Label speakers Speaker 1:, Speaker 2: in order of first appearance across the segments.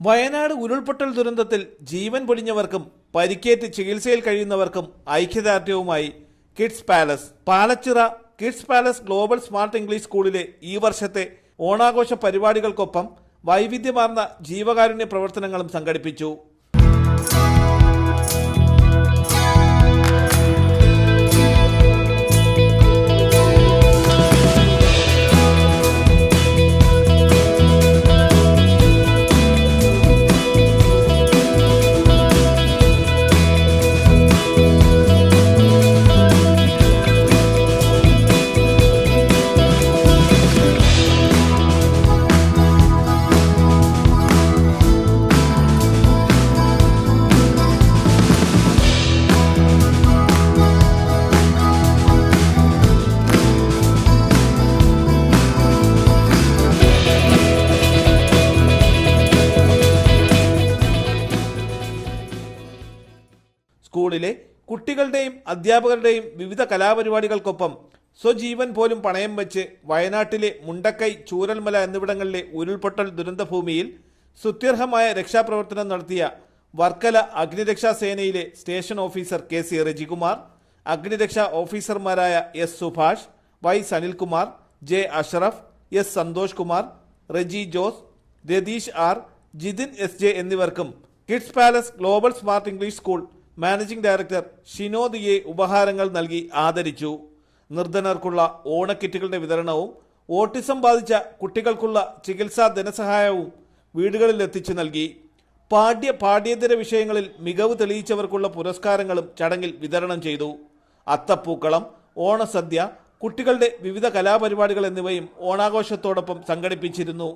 Speaker 1: വയനാട് ഉരുൾപൊട്ടൽ ദുരന്തത്തിൽ ജീവൻ പൊലിഞ്ഞവർക്കും പരിക്കേറ്റ് ചികിത്സയിൽ കഴിയുന്നവർക്കും ഐക്യദാർഢ്യവുമായി kids palace. Palachira kids palace global smart English സ്കൂളിലെ ഈ വർഷത്തെ ഓണാഘോഷ പരിപാടികൾക്കൊപ്പം വൈവിധ്യമാർന്ന ജീവകാരുണ്യ പ്രവർത്തനങ്ങളും സംഘടിപ്പിച്ചു. സ്കൂളിലെ കുട്ടികളുടെയും അധ്യാപകരുടെയും വിവിധ കലാപരിപാടികൾക്കൊപ്പം സ്വജീവൻ പോലും പണയം വെച്ച് വയനാട്ടിലെ മുണ്ടക്കൈ ചൂരൽമല എന്നിവിടങ്ങളിലെ ഉരുൾപൊട്ടൽ ദുരന്തഭൂമിയിൽ സുത്യർഹമായ രക്ഷാപ്രവർത്തനം നടത്തിയ വർക്കല അഗ്നിരക്ഷാ സേനയിലെ station officer K C Rejikumar അഗ്നിരക്ഷാ ഓഫീസർമാരായ S Subhash Y Sanilkumar J Ashraf S Santhosh Kumar Reji Jose Ratheesh R Jithin S J എന്നിവർക്കും kids palace global smart English school managing director ഷിനോദിയെ ഉപഹാരങ്ങൾ നൽകി ആദരിച്ചു. നിർധനർക്കുള്ള ഓണക്കിറ്റുകളുടെ വിതരണവും ഓട്ടിസം ബാധിച്ച കുട്ടികൾക്കുള്ള ചികിത്സാ ധനസഹായവും വീടുകളിൽ എത്തിച്ചു നൽകി. പാഠ്യ പാഠ്യേതര വിഷയങ്ങളിൽ മികവ് തെളിയിച്ചവർക്കുള്ള പുരസ്കാരങ്ങളും ചടങ്ങിൽ വിതരണം ചെയ്തു. അത്തപ്പൂക്കളം ഓണസദ്യ കുട്ടികളുടെ വിവിധ കലാപരിപാടികൾ എന്നിവയും ഓണാഘോഷത്തോടൊപ്പം സംഘടിപ്പിച്ചിരുന്നു.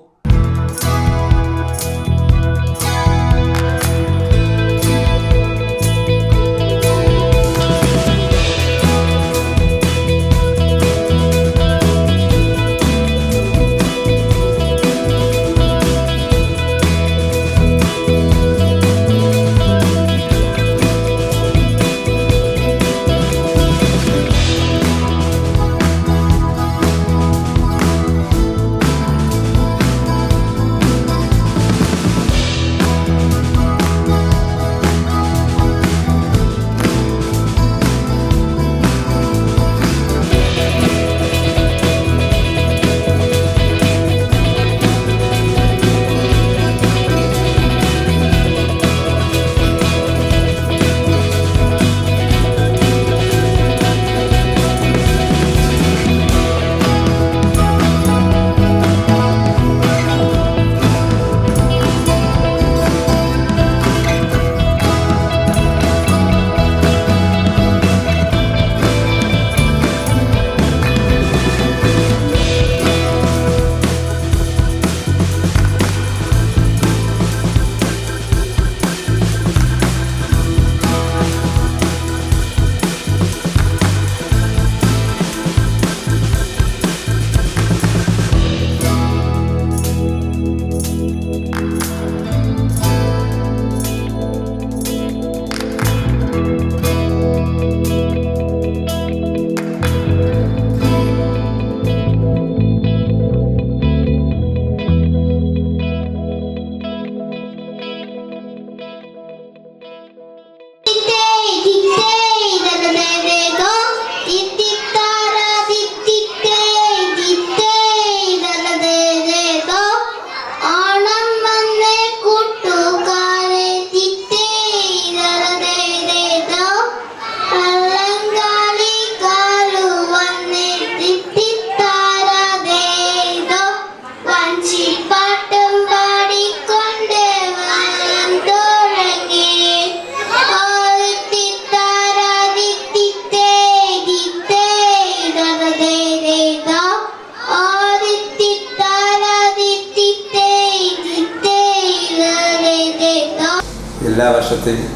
Speaker 2: എല്ലാ വർഷത്തെയും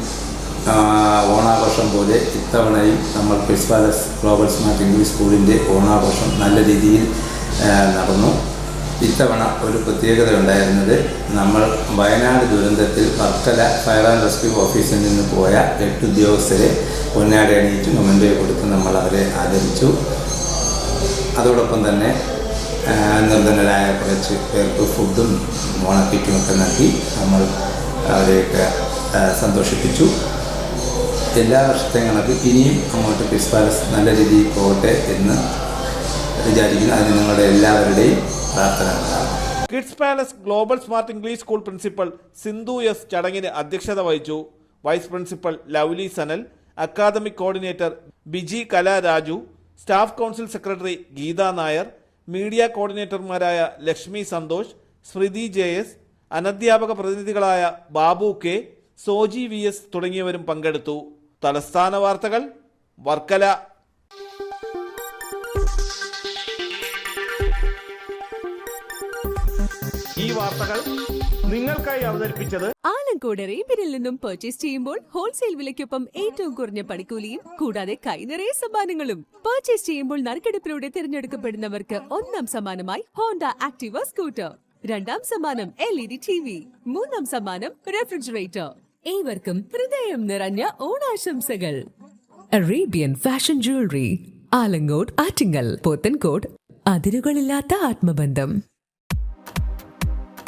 Speaker 2: ഓണാഘോഷം പോലെ ഇത്തവണയും നമ്മൾ kids palace global smart English സ്കൂളിന്റെ ഓണാഘോഷം നല്ല രീതിയിൽ നടന്നു. ഇത്തവണ ഒരു പ്രത്യേകത ഉണ്ടായിരുന്നത് നമ്മൾ വയനാട് ദുരന്തത്തിൽ വർക്കല ഫയർ ആൻഡ് റെസ്ക്യൂ ഓഫീസിൽ നിന്ന് പോയ എട്ട് ഉദ്യോഗസ്ഥരെ പൊന്നാടി അണിയിച്ച് മൊമെന്റോ കൊടുത്ത് നമ്മൾ അവരെ ആദരിച്ചു. അതോടൊപ്പം തന്നെ നിർദ്ധനരായ കുറച്ച് പേർക്ക് ഫുഡും ഓണക്കിറ്റുമൊക്കെ നൽകി നമ്മൾ അവരെയൊക്കെ സന്തോഷിപ്പിച്ചു. എല്ലാ വർഷത്തെ കണക്ക് ഇനിയും അങ്ങോട്ട് ക്രിസ് പാലസ് നല്ല രീതിയിൽ പോകട്ടെ എന്ന് വിചാരിക്കുന്നു. അതിന് നിങ്ങളുടെ എല്ലാവരുടെയും പ്രാർത്ഥന ഉണ്ടാകും
Speaker 1: kids palace global smart English school principal Sindhu S ചടങ്ങിന് അധ്യക്ഷത വഹിച്ചു. Vice principal Lovely Sanal academic coordinator Biji Kala Raju staff council secretary Geetha Nair media കോർഡിനേറ്റർമാരായ Lakshmi Santhosh സ്മൃതി ജെ എസ് അനധ്യാപക പ്രതിനിധികളായ Babu K Soji V S തുടങ്ങിയവരും പങ്കെടുത്തു. തലസ്ഥാന വാർത്തകൾ വർക്കല. ഈ വാർത്തകൾ നിങ്ങൾക്കായി അവതരിപ്പിച്ചത്
Speaker 3: ആലങ്കോട് റേബിനിൽ നിന്നും പർച്ചേസ് ചെയ്യുമ്പോൾ ഹോൾസെയിൽ വിലയ്ക്കൊപ്പം ഏറ്റവും കുറഞ്ഞ പണിക്കൂലിയും കൂടാതെ കൈനിറയ സമ്മാനങ്ങളും. പർച്ചേസ് ചെയ്യുമ്പോൾ നറുക്കെടുപ്പിലൂടെ തിരഞ്ഞെടുക്കപ്പെടുന്നവർക്ക് ഒന്നാം സമ്മാനമായി ഹോണ്ട ആക്ടിവ സ്കൂട്ടർ രണ്ടാം സമ്മാനം L E D T V മൂന്നാം സമ്മാനം റെഫ്രിജറേറ്റർ ഏവർക്കും ഹൃദയം നിറഞ്ഞ ഓണാശംസകൾ. Arabian fashion jewellery Alamcode Attingal Pothencode അതിരുകളില്ലാത്ത ആത്മബന്ധം.